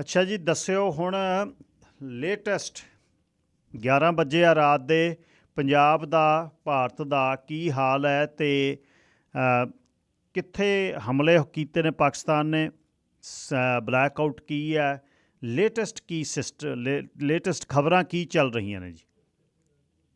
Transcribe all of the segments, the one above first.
ਅੱਛਾ ਜੀ, ਦੱਸਿਓ ਹੁਣ ਲੇਟੈਸਟ 11 ਵਜੇ ਆ ਰਾਤ ਦੇ ਪੰਜਾਬ ਦਾ, ਭਾਰਤ ਦਾ ਕੀ ਹਾਲ ਹੈ ਤੇ ਕਿੱਥੇ ਹਮਲੇ ਕੀਤੇ ਨੇ ਪਾਕਿਸਤਾਨ ਨੇ? ਬਲੈਕ ਆਊਟ ਕੀ ਹੈ? ਲੇਟੈਸਟ ਕੀ ਸਿਸਟ ਲੇਟੈਸਟ ਖਬਰਾਂ ਕੀ ਚੱਲ ਰਹੀਆਂ ਨੇ ਜੀ?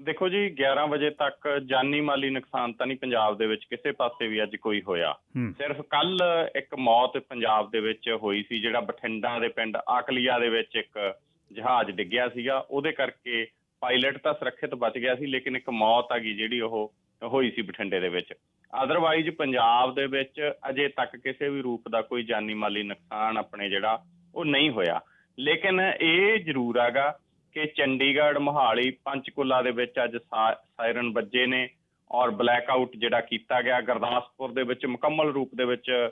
ਦੇਖੋ ਜੀ 11 ਵਜੇ ਤੱਕ ਜਾਨੀ ਮਾਲੀ ਨੁਕਸਾਨ ਤਾਂ ਨਹੀਂ ਪੰਜਾਬ ਦੇ ਵਿੱਚ ਕਿਸੇ ਪਾਸੇ ਵੀ ਅੱਜ ਕੋਈ ਹੋਇਆ। ਸਿਰਫ ਕੱਲ ਇੱਕ ਮੌਤ ਪੰਜਾਬ ਦੇ ਵਿੱਚ ਹੋਈ ਸੀ ਜਿਹੜਾ ਬਠਿੰਡਾ ਦੇ ਪਿੰਡ ਆਕਲੀਆ ਦੇ ਵਿੱਚ ਇੱਕ ਜਹਾਜ਼ ਡਿੱਗਿਆ ਸੀਗਾ। ਉਹਦੇ ਕਰਕੇ ਪਾਇਲਟ ਤਾਂ ਸੁਰੱਖਿਅਤ ਬਚ ਗਿਆ ਸੀ ਲੇਕਿਨ ਇੱਕ ਮੌਤ ਆ ਗਈ ਜਿਹੜੀ ਉਹ ਹੋਈ ਸੀ ਬਠਿੰਡੇ ਦੇ ਵਿੱਚ। ਅਦਰਵਾਈਜ਼ ਪੰਜਾਬ ਦੇ ਵਿੱਚ ਅਜੇ ਤੱਕ ਕਿਸੇ ਵੀ ਰੂਪ ਦਾ ਕੋਈ ਜਾਨੀ ਮਾਲੀ ਨੁਕਸਾਨ ਆਪਣੇ ਜਿਹੜਾ ਉਹ ਨਹੀਂ ਹੋਇਆ। ਲੇਕਿਨ ਇਹ ਜ਼ਰੂਰ ਹੈਗਾ ਕਿ ਚੰਡੀਗੜ੍ਹ, ਮੋਹਾਲੀ, ਪੰਚਕੂਲਾ ਦੇ ਵਿੱਚ ਅੱਜ ਸਾ- ਸਾਇਰਨ ਵੱਜੇ ਨੇ ਔਰ ਬਲੈਕ ਆਊਟ ਜਿਹੜਾ ਕੀਤਾ ਗਿਆ, ਗੁਰਦਾਸਪੁਰ ਦੇ ਵਿੱਚ ਮੁਕੰਮਲ ਰੂਪ ਦੇ ਵਿੱਚ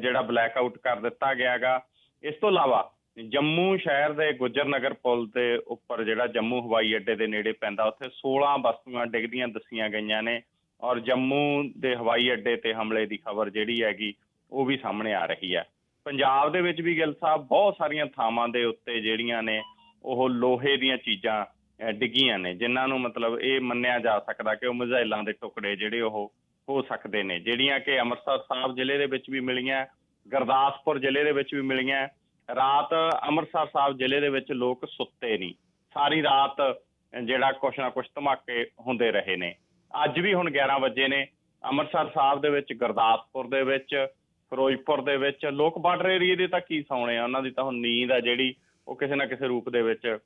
ਜਿਹੜਾ ਬਲੈਕ ਆਊਟ ਕਰ ਦਿੱਤਾ ਗਿਆਗਾ ਇਸ ਤੋਂ ਇਲਾਵਾ ਜੰਮੂ ਸ਼ਹਿਰ ਦੇ ਗੁੱਜਰ ਨਗਰ ਪੁਲ ਦੇ ਉੱਪਰ ਜਿਹੜਾ ਜੰਮੂ ਹਵਾਈ ਅੱਡੇ ਦੇ ਨੇੜੇ ਪੈਂਦਾ, ਉੱਥੇ 16 ਵਸਤੂਆਂ ਡਿੱਗਦੀਆਂ ਦੱਸੀਆਂ ਗਈਆਂ ਨੇ ਔਰ ਜੰਮੂ ਦੇ ਹਵਾਈ ਅੱਡੇ ਤੇ ਹਮਲੇ ਦੀ ਖਬਰ ਜਿਹੜੀ ਹੈਗੀ, ਉਹ ਵੀ ਸਾਹਮਣੇ ਆ ਰਹੀ ਹੈ। ਪੰਜਾਬ ਦੇ ਵਿੱਚ ਵੀ ਗਿੱਲ ਸਾਹਿਬ, ਬਹੁਤ ਸਾਰੀਆਂ ਥਾਵਾਂ ਦੇ ਉੱਤੇ ਜਿਹੜੀਆਂ ਨੇ ਉਹ ਲੋਹੇ ਦੀਆਂ ਚੀਜ਼ਾਂ ਡਿੱਗੀਆਂ ਨੇ, ਜਿਨ੍ਹਾਂ ਨੂੰ ਮਤਲਬ ਇਹ ਮੰਨਿਆ ਜਾ ਸਕਦਾ ਕਿ ਉਹ ਮਿਜ਼ਾਈਲਾਂ ਦੇ ਟੁਕੜੇ ਜਿਹੜੇ ਉਹ ਹੋ ਸਕਦੇ ਨੇ, ਜਿਹੜੀਆਂ ਕਿ ਅੰਮ੍ਰਿਤਸਰ ਸਾਹਿਬ ਜ਼ਿਲ੍ਹੇ ਦੇ ਵਿੱਚ ਵੀ ਮਿਲੀਆਂ, ਗੁਰਦਾਸਪੁਰ ਜ਼ਿਲ੍ਹੇ ਦੇ ਵਿੱਚ ਵੀ ਮਿਲੀਆਂ, ਰਾਤ ਅੰਮ੍ਰਿਤਸਰ ਸਾਹਿਬ ਜ਼ਿਲ੍ਹੇ ਦੇ ਵਿੱਚ ਲੋਕ ਸੁੱਤੇ ਨਹੀਂ, ਸਾਰੀ ਰਾਤ ਜਿਹੜਾ ਕੁਛ ਨਾ ਕੁਛ ਧਮਾਕੇ ਹੁੰਦੇ ਰਹੇ ਨੇ। ਅੱਜ ਵੀ ਹੁਣ 11 ਵਜੇ ਨੇ, ਅੰਮ੍ਰਿਤਸਰ ਸਾਹਿਬ ਦੇ ਵਿੱਚ, ਗੁਰਦਾਸਪੁਰ ਦੇ ਵਿੱਚ, ਫਿਰੋਜ਼ਪੁਰ ਦੇ ਵਿੱਚ, ਲੋਕ ਬਾਰਡਰ ਏਰੀਏ ਦੇ ਤਾਂ ਕੀ ਸੌਣੇ ਆ, ਉਹਨਾਂ ਦੀ ਤਾਂ ਹੁਣ ਨੀਂਦ ਆ ਜਿਹੜੀ ਉਹ ਕਿਸੇ ਨਾ ਕਿਸੇ ਰੂਪ ਦੇ ਵਿੱਚ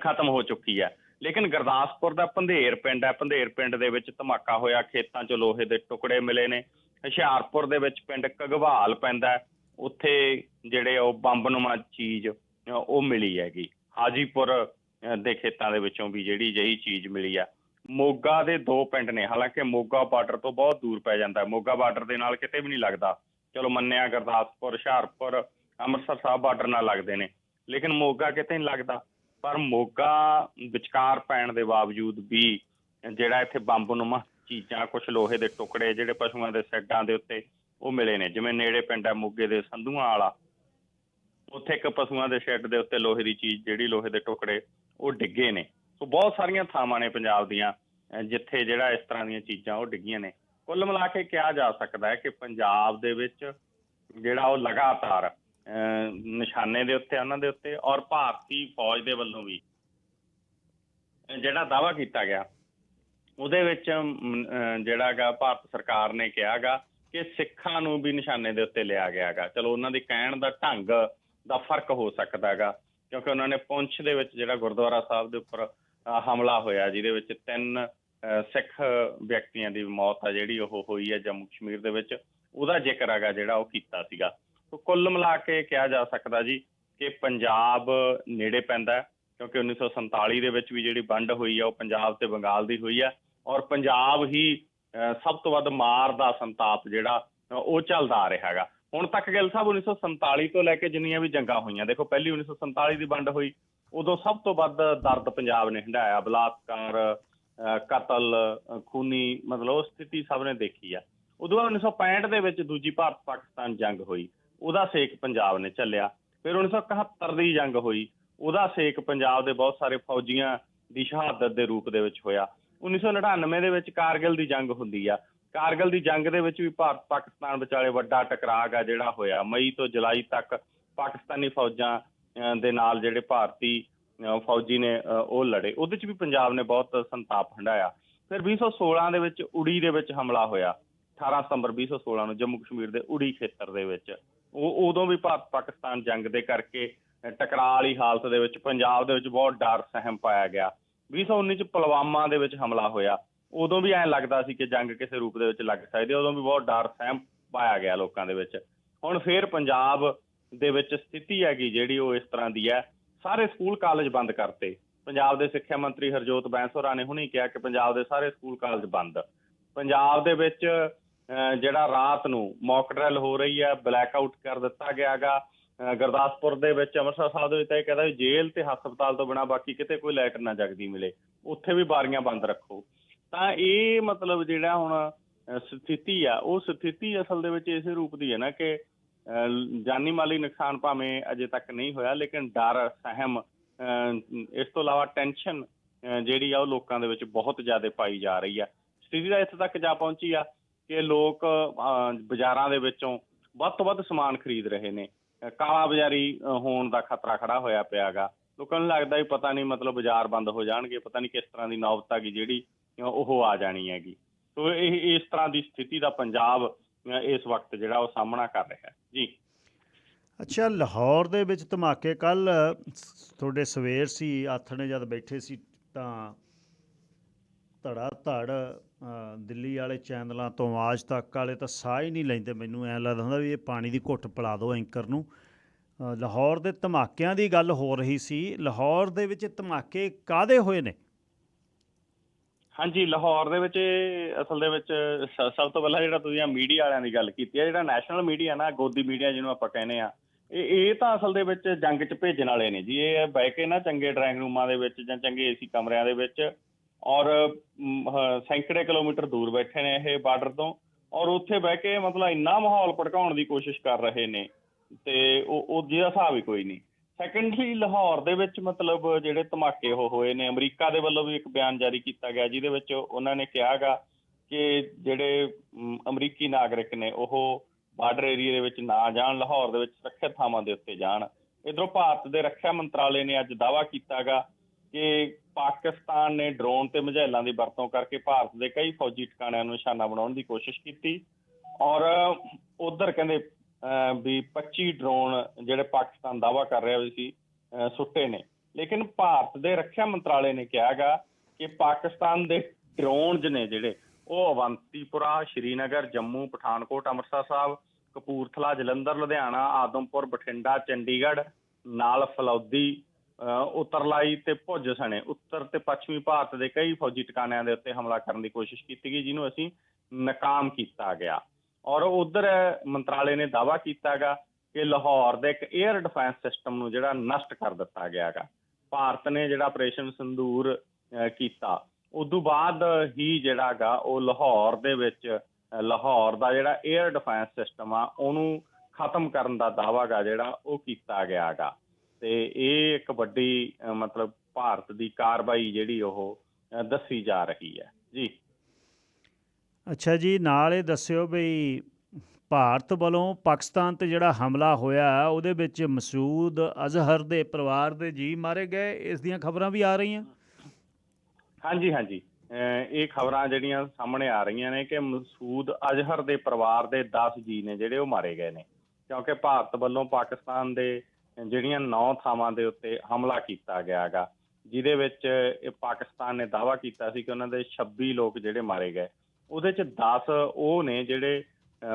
ਖਤਮ ਹੋ ਚੁੱਕੀ ਹੈ। ਲੇਕਿਨ ਗੁਰਦਾਸਪੁਰ ਦਾ ਪੰਧੇਰ ਪਿੰਡ ਹੈ। ਪੰਧੇਰ ਪਿੰਡ ਦੇ ਵਿੱਚ ਧਮਾਕਾ ਹੋਇਆ। ਖੇਤਾਂ 'ਚ ਲੋਹੇ ਦੇ ਟੁਕੜੇ ਮਿਲੇ ਨੇ। ਹੁਸ਼ਿਆਰਪੁਰ ਦੇ ਵਿੱਚ ਪਿੰਡ ਕਗਵਾਲ ਪੈਂਦਾ ਉੱਥੇ ਜਿਹੜੇ ਉਹ ਬੰਬਨੁਮਾ ਚੀਜ਼, ਉਹ ਮਿਲੀ ਹੈਗੀ। ਹਾਜੀਪੁਰ ਦੇ ਖੇਤਾਂ ਦੇ ਵਿੱਚੋਂ ਵੀ ਜਿਹੜੀ ਜਿਹੀ ਚੀਜ਼ ਮਿਲੀ ਆ। ਮੋਗਾ ਦੇ ਦੋ ਪਿੰਡ ਨੇ। ਹਾਲਾਂਕਿ ਮੋਗਾ ਬਾਰਡਰ ਤੋਂ ਬਹੁਤ ਦੂਰ ਪੈ ਜਾਂਦਾ ਮੋਗਾ ਬਾਰਡਰ ਦੇ ਨਾਲ ਕਿਤੇ ਵੀ ਨਹੀਂ ਲੱਗਦਾ। ਚਲੋ ਮੰਨਿਆ ਗੁਰਦਾਸਪੁਰ, ਹੁਸ਼ਿਆਰਪੁਰ, ਅੰਮ੍ਰਿਤਸਰ ਸਾਹਿਬ ਬਾਰਡਰ ਨਾਲ ਲੱਗਦੇ ਨੇ। ਲੇਕਿਨ ਮੋਗਾ ਕਿਤੇ ਨਹੀਂ ਲੱਗਦਾ। ਪਰ ਮੋਗਾ ਵਿਚਕਾਰ ਪੈਣ ਦੇ ਬਾਵਜੂਦ ਵੀ ਜਿਹੜਾ ਇੱਥੇ ਬੰਬਨੁਮਾ ਚੀਜ਼ਾਂ ਕੁਝ ਲੋਹੇ ਦੇ ਟੁਕੜੇ, ਜਿਹੜੇ ਪਸ਼ੂਆਂ ਦੇ ਸੈੱਡਾਂ ਦੇ ਉੱਤੇ ਉਹ ਮਿਲੇ ਨੇ। ਜਿਵੇਂ ਨੇੜੇ ਪਿੰਡ ਹੈ ਮੋਗੇ ਦੇ ਸੰਧੂਆਂ ਵਾਲਾ। ਉੱਥੇ ਇੱਕ ਪਸ਼ੂਆਂ ਦੇ ਸ਼ੈੱਡ ਦੇ ਉੱਤੇ ਲੋਹੇ ਦੀ ਚੀਜ਼, ਜਿਹੜੀ ਲੋਹੇ ਦੇ ਟੁਕੜੇ, ਉਹ ਡਿੱਗੇ ਨੇ। ਸੋ ਬਹੁਤ ਸਾਰੀਆਂ ਥਾਵਾਂ ਨੇ ਪੰਜਾਬ ਦੀਆਂ ਜਿੱਥੇ ਜਿਹੜਾ ਇਸ ਤਰ੍ਹਾਂ ਦੀਆਂ ਚੀਜ਼ਾਂ ਉਹ ਡਿੱਗੀਆਂ ਨੇ। ਕੁੱਲ ਮਿਲਾ ਕੇ ਕਿਹਾ ਜਾ ਸਕਦਾ ਹੈ ਕਿ ਪੰਜਾਬ ਦੇ ਵਿੱਚ ਜਿਹੜਾ ਉਹ ਲਗਾਤਾਰ ਨਿਸ਼ਾਨੇ ਦੇ ਉੱਤੇ ਉਹਨਾਂ ਦੇ ਉੱਤੇ ਔਰ ਭਾਰਤੀ ਫੌਜ ਦੇ ਵੱਲੋਂ ਵੀ ਜਿਹੜਾ ਦਾਵਾ ਕੀਤਾ ਗਿਆ ਉਹਦੇ ਵਿੱਚ ਮ, ਜਿਹੜਾ ਹੈਗਾ ਭਾਰਤ ਸਰਕਾਰ ਨੇ ਕਿਹਾਗਾ ਕਿ ਸਿੱਖਾਂ ਨੂੰ ਵੀ ਨਿਸ਼ਾਨੇ ਦੇ ਉੱਤੇ ਲਿਆ ਗਿਆ ਹੈਗਾ। ਚਲੋ ਉਹਨਾਂ ਦੇ ਕਹਿਣ ਦਾ ਢੰਗ ਦਾ ਫ਼ਰਕ ਹੋ ਸਕਦਾ ਹੈਗਾ ਕਿਉਂਕਿ ਉਹਨਾਂ ਨੇ ਪੁੰਛ ਦੇ ਵਿੱਚ ਜਿਹੜਾ ਗੁਰਦੁਆਰਾ ਸਾਹਿਬ ਦੇ ਉੱਪਰ ਹਮਲਾ ਹੋਇਆ ਜਿਹਦੇ ਵਿੱਚ ਤਿੰਨ ਅਹ, ਸਿੱਖ ਵਿਅਕਤੀਆਂ ਦੀ ਮੌਤ ਆ ਜਿਹੜੀ ਉਹ ਹੋਈ ਹੈ ਜੰਮੂ ਕਸ਼ਮੀਰ ਦੇ ਵਿੱਚ। ਉਹਦਾ ਜ਼ਿਕਰ ਹੈਗਾ ਜਿਹੜਾ ਉਹ ਕੀਤਾ ਸੀਗਾ। ਕੁੱਲ ਮਿਲਾ ਕੇ ਕਿਹਾ ਜਾ ਸਕਦਾ ਜੀ ਕਿ ਪੰਜਾਬ ਨੇੜੇ ਪੈਂਦਾ ਹੈ, ਕਿਉਂਕਿ 1947 ਦੇ ਵਿੱਚ ਵੀ ਜਿਹੜੀ ਵੰਡ ਹੋਈ ਆ ਉਹ ਪੰਜਾਬ ਤੇ ਬੰਗਾਲ ਦੀ ਹੋਈ ਆ ਔਰ ਪੰਜਾਬ ਹੀ ਸਭ ਤੋਂ ਵੱਧ ਮਾਰ ਦਾ ਸੰਤਾਪ ਜਿਹੜਾ ਉਹ ਚੱਲਦਾ ਆ ਰਿਹਾ ਹੈਗਾ। ਹੁਣ ਤੱਕ ਗਿੱਲ ਸਾਹਿਬ 1947 ਤੋਂ ਲੈ ਕੇ ਜਿੰਨੀਆਂ ਵੀ ਜੰਗਾਂ ਹੋਈਆਂ ਦੇਖੋ ਪਹਿਲੀ 1947 ਦੀ ਵੰਡ ਹੋਈ ਉਦੋਂ ਸਭ ਤੋਂ ਵੱਧ ਦਰਦ ਪੰਜਾਬ ਨੇ ਹੰਢਾਇਆ। ਬਲਾਤਕਾਰ ਅਹ, ਕਤਲ ਖੂਨੀ ਮਤਲਬ ਉਹ ਸਥਿਤੀ ਸਭ ਨੇ ਦੇਖੀ ਆ। ਉਦੋਂ ਬਾਅਦ 1965 ਦੇ ਵਿੱਚ ਦੂਜੀ ਭਾਰਤ ਪਾਕਿਸਤਾਨ ਜੰਗ ਹੋਈ। ਉਹਦਾ ਸੇਕ ਪੰਜਾਬ ਨੇ ਚੱਲਿਆ। ਫਿਰ 1971 ਦੀ ਜੰਗ ਹੋਈ। ਉਹਦਾ ਸੇਕ ਪੰਜਾਬ ਦੇ ਬਹੁਤ ਸਾਰੇ ਫੌਜੀਆਂ ਦੀ ਸ਼ਹਾਦਤ ਦੇ ਰੂਪ ਦੇ ਵਿੱਚ ਹੋਇਆ। 1999 ਦੇ ਵਿੱਚ ਕਾਰਗਿਲ ਦੀ ਜੰਗ ਹੁੰਦੀ ਆ। ਕਾਰਗਿਲ ਦੀ ਜੰਗ ਦੇ ਵਿੱਚ ਵੀ ਭਾਰਤ ਪਾਕਿਸਤਾਨ ਵਿਚਾਲੇ ਵੱਡਾ ਟਕਰਾਅ ਆ ਜਿਹੜਾ ਹੋਇਆ। ਮਈ ਤੋਂ ਜੁਲਾਈ ਤੱਕ ਪਾਕਿਸਤਾਨੀ ਫੌਜਾਂ ਦੇ ਨਾਲ ਜਿਹੜੇ ਭਾਰਤੀ ਫੌਜੀ ਨੇ ਉਹ ਲੜੇ। ਉਹਦੇ ਚ ਵੀ ਪੰਜਾਬ ਨੇ ਬਹੁਤ ਸੰਤਾਪ ਹੰਢਾਇਆ ਫਿਰ 2016 ਦੇ ਵਿੱਚ ਉੜੀ ਦੇ ਵਿੱਚ ਹਮਲਾ ਹੋਇਆ। 18 ਸਤੰਬਰ 2016 ਨੂੰ ਜੰਮੂ ਕਸ਼ਮੀਰ ਦੇ ਉੜੀ ਖੇਤਰ ਦੇ ਵਿੱਚ। ਉਹ ਉਦੋਂ ਵੀ ਭਾਰਤ ਪਾਕਿਸਤਾਨ ਜੰਗ ਦੇ ਕਰਕੇ ਟਕਰਾਅ ਵਾਲੀ ਹਾਲਤ ਦੇ ਵਿੱਚ, ਪੰਜਾਬ ਦੇ ਵਿੱਚ ਬਹੁਤ ਡਰ ਸਹਿਮ ਪਾਇਆ ਗਿਆ। 2019 ਚ ਪੁਲਵਾਮਾ ਦੇ ਵਿੱਚ ਹਮਲਾ ਹੋਇਆ। ਉਦੋਂ ਵੀ ਐਂ ਲੱਗਦਾ ਸੀ ਕਿ ਜੰਗ ਕਿਸੇ ਰੂਪ ਦੇ ਵਿੱਚ ਲੱਗ ਸਕਦੀ ਹੈ। ਉਦੋਂ ਵੀ ਬਹੁਤ ਡਰ ਸਹਿਮ ਪਾਇਆ ਗਿਆ ਲੋਕਾਂ ਦੇ ਵਿੱਚ। ਹੁਣ ਫੇਰ ਪੰਜਾਬ ਦੇ ਵਿੱਚ ਸਥਿਤੀ ਹੈਗੀ ਜਿਹੜੀ ਉਹ ਇਸ ਤਰ੍ਹਾਂ ਦੀ ਹੈ। ਸਾਰੇ ਸਕੂਲ ਕਾਲਜ ਬੰਦ ਕਰਤੇ। ਪੰਜਾਬ ਦੇ ਸਿੱਖਿਆ ਮੰਤਰੀ ਹਰਜੋਤ ਬੈਂਸ ਹੋਰਾਂ ਨੇ ਹੁਣੇ ਕਿਹਾ ਕਿ ਪੰਜਾਬ ਦੇ ਸਾਰੇ ਸਕੂਲ ਕਾਲਜ ਬੰਦ। ਪੰਜਾਬ ਦੇ ਵਿੱਚ ਜਿਹੜਾ ਰਾਤ ਨੂੰ ਮੌਕ ਡਰੈਲ ਹੋ ਰਹੀ ਹੈ ਬਲੈਕ ਆਊਟ ਕਰ ਦਿੱਤਾ ਗਿਆਗਾ ਗੁਰਦਾਸਪੁਰ ਦੇ ਵਿੱਚ ਅੰਮ੍ਰਿਤਸਰ ਸਾਹਿਬ ਦੇ ਵਿੱਚ ਤਾਂ ਇਹ ਕਹਿੰਦਾ ਵੀ ਜੇਲ੍ਹ ਤੇ ਹਸਪਤਾਲ ਤੋਂ ਬਿਨਾ ਬਾਕੀ ਕਿਤੇ ਕੋਈ ਲਾਈਟ ਨਾ ਜਗਦੀ ਮਿਲੇ। ਉੱਥੇ ਵੀ ਬਾਰੀਆਂ ਬੰਦ ਰੱਖੋ। ਤਾਂ ਇਹ ਮਤਲਬ ਜਿਹੜਾ ਹੁਣ ਸਥਿਤੀ ਆ ਉਹ ਸਥਿਤੀ ਅਸਲ ਦੇ ਵਿੱਚ ਇਸੇ ਰੂਪ ਦੀ ਹੈ ਨਾ ਕਿ ਅਹ, ਜਾਨੀ ਮਾਲੀ ਨੁਕਸਾਨ ਭਾਵੇਂ ਅਜੇ ਤੱਕ ਨਹੀਂ ਹੋਇਆ ਲੇਕਿਨ ਡਰ ਸਹਿਮ ਅਹ, ਇਸ ਤੋਂ ਇਲਾਵਾ ਟੈਨਸ਼ਨ ਜਿਹੜੀ ਆ ਉਹ ਲੋਕਾਂ ਦੇ ਵਿੱਚ ਬਹੁਤ ਜ਼ਿਆਦਾ ਪਾਈ ਜਾ ਰਹੀ ਆ। ਸਥਿਤੀ ਦਾ ਇੱਥੇ ਤੱਕ ਜਾ ਪਹੁੰਚੀ ਆ। ਕਿ ਲੋਕ ਬਾਜ਼ਾਰਾਂ ਦੇ ਵਿੱਚੋਂ ਵੱਧ ਤੋਂ ਵੱਧ ਸਮਾਨ ਖਰੀਦ ਰਹੇ ਨੇ। ਕਾਲਾ ਬਾਜ਼ਾਰੀ ਹੋਣ ਦਾ ਖਤਰਾ ਖੜਾ ਹੋਇਆ ਪਿਆਗਾ। ਲੋਕਾਂ ਨੂੰ ਲੱਗਦਾ ਵੀ ਪਤਾ ਨਹੀਂ ਮਤਲਬ ਬਾਜ਼ਾਰ ਬੰਦ ਹੋ ਜਾਣਗੇ, ਪਤਾ ਨਹੀਂ ਕਿਸ ਤਰ੍ਹਾਂ ਦੀ ਨੌਬਤ ਆ ਗਈ ਜਿਹੜੀ ਉਹ ਆ ਜਾਣੀ ਹੈਗੀ। ਸੋ ਇਹ, ਇਸ ਤਰ੍ਹਾਂ ਦੀ ਸਥਿਤੀ ਦਾ ਪੰਜਾਬ ਇਸ ਵਕਤ ਜਿਹੜਾ ਉਹ ਸਾਹਮਣਾ ਕਰ ਰਿਹਾ ਹੈ। ਜੀ। ਅੱਛਾ, ਲਾਹੌਰ ਦੇ ਵਿੱਚ ਧਮਾਕੇ ਕੱਲ ਤੁਹਾਡੇ ਸਵੇਰ ਸੀ, ਆਥਣੇ ਜਦ ਬੈਠੇ ਸੀ ਤਾਂ ਧੜਾ ਧੜ ਦਿੱਲੀ ਵਾਲੇ ਚੈਨਲਾਂ ਤੋਂ ਆਜ ਤੱਕ ਵਾਲੇ ਤਾਂ ਸਾਹ ਹੀ ਨਹੀਂ ਲੈਂਦੇ। ਮੈਨੂੰ ਐਂ ਲੱਗਦਾ ਹੁੰਦਾ ਵੀ ਇਹ ਪਾਣੀ ਦੀ ਘੁੱਟ ਪਿਲਾ ਦਿਓ ਐਂਕਰ ਨੂੰ। ਲਾਹੌਰ ਦੇ ਧਮਾਕਿਆਂ ਦੀ ਗੱਲ ਹੋ ਰਹੀ ਸੀ। ਲਾਹੌਰ ਦੇ ਵਿੱਚ ਧਮਾਕੇ ਕਾਦੇ ਹੋਏ ਨੇ? ਹਾਂਜੀ, ਲਾਹੌਰ ਦੇ ਵਿੱਚ ਅਸਲ ਦੇ ਵਿੱਚ ਸਭ ਤੋਂ ਪਹਿਲਾਂ ਜਿਹੜਾ ਤੁਸੀਂ ਆ ਮੀਡੀਆ ਵਾਲਿਆਂ ਦੀ ਗੱਲ ਕੀਤੀ ਹੈ ਜਿਹੜਾ ਨੈਸ਼ਨਲ ਮੀਡੀਆ ਨਾ, ਗੋਦੀ ਮੀਡੀਆ ਜਿਹਨੂੰ ਆਪਾਂ ਕਹਿੰਦੇ ਆ, ਇਹ ਇਹ ਤਾਂ ਅਸਲ ਦੇ ਵਿੱਚ ਜੰਗ 'ਚ ਭੇਜਣ ਵਾਲੇ ਨੇ ਜੀ। ਇਹ ਬਹਿ ਕੇ ਨਾ ਚੰਗੇ ਡਰਾਇੰਗ ਰੂਮਾਂ ਦੇ ਵਿੱਚ ਜਾਂ ਚੰਗੇ ਏਸੀ ਕਮਰਿਆਂ ਦੇ ਵਿੱਚ ਔਰ ਸੈਂਕੜੇ ਕਿਲੋਮੀਟਰ ਦੂਰ ਬੈਠੇ ਨੇ ਇਹ ਬਾਰਡਰ ਤੋਂ। ਔਰ ਉੱਥੇ ਬਹਿ ਕੇ ਮਤਲਬ ਇੰਨਾ ਮਾਹੌਲ ਭੜਕਾਉਣ ਦੀ ਕੋਸ਼ਿਸ਼ ਕਰ ਰਹੇ ਨੇ, ਤੇ ਉਹ ਉਹ ਜਿਹਦਾ ਹਿਸਾਬ ਹੀ ਕੋਈ ਨਹੀਂ। ਸੈਕੰਡਲੀ ਲਾਹੌਰ ਦੇ ਵਿੱਚ ਮਤਲਬ ਜਿਹੜੇ ਧਮਾਕੇ ਉਹ ਹੋਏ ਨੇ। ਅਮਰੀਕਾ ਦੇ ਵੱਲੋਂ ਵੀ ਇੱਕ ਬਿਆਨ ਜਾਰੀ ਕੀਤਾ ਗਿਆ, ਜਿਹਦੇ ਵਿੱਚ ਉਹਨਾਂ ਨੇ ਕਿਹਾਗਾ ਕਿ ਜਿਹੜੇ ਅਮਰੀਕੀ ਨਾਗਰਿਕ ਨੇ, ਉਹ ਬਾਰਡਰ ਏਰੀਆ ਦੇ ਵਿੱਚ ਨਾ ਜਾਣ, ਲਾਹੌਰ ਦੇ ਵਿੱਚ ਸੁਰੱਖਿਅਤ ਥਾਵਾਂ ਦੇ ਉੱਤੇ ਜਾਣ। ਇਧਰੋਂ ਭਾਰਤ ਦੇ ਰੱਖਿਆ ਮੰਤਰਾਲੇ ਨੇ ਅੱਜ ਦਾਅਵਾ ਕੀਤਾਗਾ ਕਿ ਪਾਕਿਸਤਾਨ ਨੇ ਡਰੋਨ ਤੇ ਮਿਜ਼ਾਈਲਾਂ ਦੀ ਵਰਤੋਂ ਕਰਕੇ ਭਾਰਤ ਦੇ ਕਈ ਫੌਜੀ ਟਿਕਾਣਿਆਂ ਨੂੰ ਨਿਸ਼ਾਨਾ ਬਣਾਉਣ ਦੀ ਕੋਸ਼ਿਸ਼ ਕੀਤੀ। ਔਰ ਉਧਰ ਕਹਿੰਦੇ ਅਹ, ਵੀ 25 ਡਰੋਨ ਜਿਹੜੇ ਪਾਕਿਸਤਾਨ ਦਾਅਵਾ ਕਰ ਰਿਹਾ ਸੀ ਸੁੱਟੇ ਨੇ। ਲੇਕਿਨ ਭਾਰਤ ਦੇ ਰੱਖਿਆ ਮੰਤਰਾਲੇ ਨੇ ਕਿਹਾਗਾ ਕਿ ਪਾਕਿਸਤਾਨ ਦੇ ਡਰੋਨਸ ਨੇ ਜਿਹੜੇ ਉਹ ਅਵੰਤੀਪੁਰਾ ਸ਼੍ਰੀਨਗਰ ਜੰਮੂ ਪਠਾਨਕੋਟ ਅੰਮ੍ਰਿਤਸਰ ਸਾਹਿਬ ਕਪੂਰਥਲਾ ਜਲੰਧਰ ਲੁਧਿਆਣਾ ਆਦਮਪੁਰ ਬਠਿੰਡਾ ਚੰਡੀਗੜ੍ਹ ਨਾਲ ਫਲੌਦੀ ਉਤਰਲਾਈ ਤੇ ਭੁੱਜ ਸਣੇ। ਉੱਤਰ ਤੇ ਪੱਛਮੀ ਭਾਰਤ ਦੇ ਕਈ ਫੌਜੀ ਟਿਕਾਣਿਆਂ ਦੇ ਉੱਤੇ ਹਮਲਾ ਕਰਨ ਦੀ ਕੋਸ਼ਿਸ਼ ਕੀਤੀ ਗਈ ਜਿਹਨੂੰ ਅਸੀਂ ਨਾਕਾਮ ਕੀਤਾ ਗਿਆ। ਔਰ ਉਧਰ ਮੰਤਰਾਲੇ ਨੇ ਦਾਅਵਾ ਕੀਤਾਗਾ ਕਿ ਲਾਹੌਰ ਦੇ ਇੱਕ 에ਅਰ ਡਿਫੈਂਸ ਸਿਸਟਮ ਨੂੰ ਜਿਹੜਾ ਨਸ਼ਟ ਕਰ ਦਿੱਤਾ ਗਿਆਗਾ ਭਾਰਤ ਨੇ ਜਿਹੜਾ ਆਪਰੇਸ਼ਨ ਸੰਦੂਰ ਅਹ, ਕੀਤਾ। ਉਦੋਂ ਬਾਅਦ ਹੀ ਜਿਹੜਾਗਾ ਉਹ ਲਾਹੌਰ ਦੇ ਵਿੱਚ ਲਾਹੌਰ ਦਾ ਜਿਹੜਾ 에ਅਰ ਡਿਫੈਂਸ ਸਿਸਟਮ ਆ ਉਹਨੂੰ ਖਤਮ ਕਰਨ ਦਾ ਦਾਅਵਾਗਾ ਜਿਹੜਾ ਉਹ ਕੀਤਾ ਗਿਆਗਾ ਤੇ ਇਹ ਇੱਕ ਵੱਡੀ ਮਤਲਬ ਭਾਰਤ ਦੀ ਕਾਰਵਾਈ ਜਿਹੜੀ ਉਹ ਦੱਸੀ ਜਾ ਰਹੀ ਹੈ। ਜੀ। ਅੱਛਾ ਜੀ ਨਾਲ ਇਹ ਦੱਸਿਓ ਵੀ ਭਾਰਤ ਵੱਲੋਂ ਪਾਕਿਸਤਾਨ ਤੇ ਜਿਹੜਾ ਹਮਲਾ ਹੋਇਆ ਉਹਦੇ ਵਿੱਚ ਮਸੂਦ ਅਜ਼ਹਰ ਦੇ ਪਰਿਵਾਰ ਦੇ ਜੀ ਮਾਰੇ ਗਏ ਇਸ ਦੀਆਂ ਖਬਰਾਂ ਵੀ ਆ ਰਹੀਆਂ? ਹਾਂਜੀ ਹਾਂਜੀ। ਇਹ ਖਬਰਾਂ ਜਿਹੜੀਆਂ ਸਾਹਮਣੇ ਆ ਰਹੀਆਂ ਨੇ ਕਿ ਮਸੂਦ ਅਜ਼ਹਰ ਦੇ ਪਰਿਵਾਰ ਦੇ 10 ਜੀ ਨੇ ਜਿਹੜੇ ਉਹ ਮਾਰੇ ਗਏ ਨੇ। ਕਿਉਂਕਿ ਭਾਰਤ ਵੱਲੋਂ ਪਾਕਿਸਤਾਨ ਦੇ ਜਿਹੜੀਆਂ 9 ਥਾਵਾਂ ਦੇ ਉੱਤੇ ਹਮਲਾ ਕੀਤਾ ਗਿਆਗਾ ਜਿਹਦੇ ਵਿੱਚ ਪਾਕਿਸਤਾਨ ਨੇ ਦਾਅਵਾ ਕੀਤਾ ਸੀ ਕਿ ਉਹਨਾਂ ਦੇ 26 ਲੋਕ ਜਿਹੜੇ ਮਾਰੇ ਗਏ। ਉਹਦੇ ਚ 10 ਉਹ ਨੇ ਜਿਹੜੇ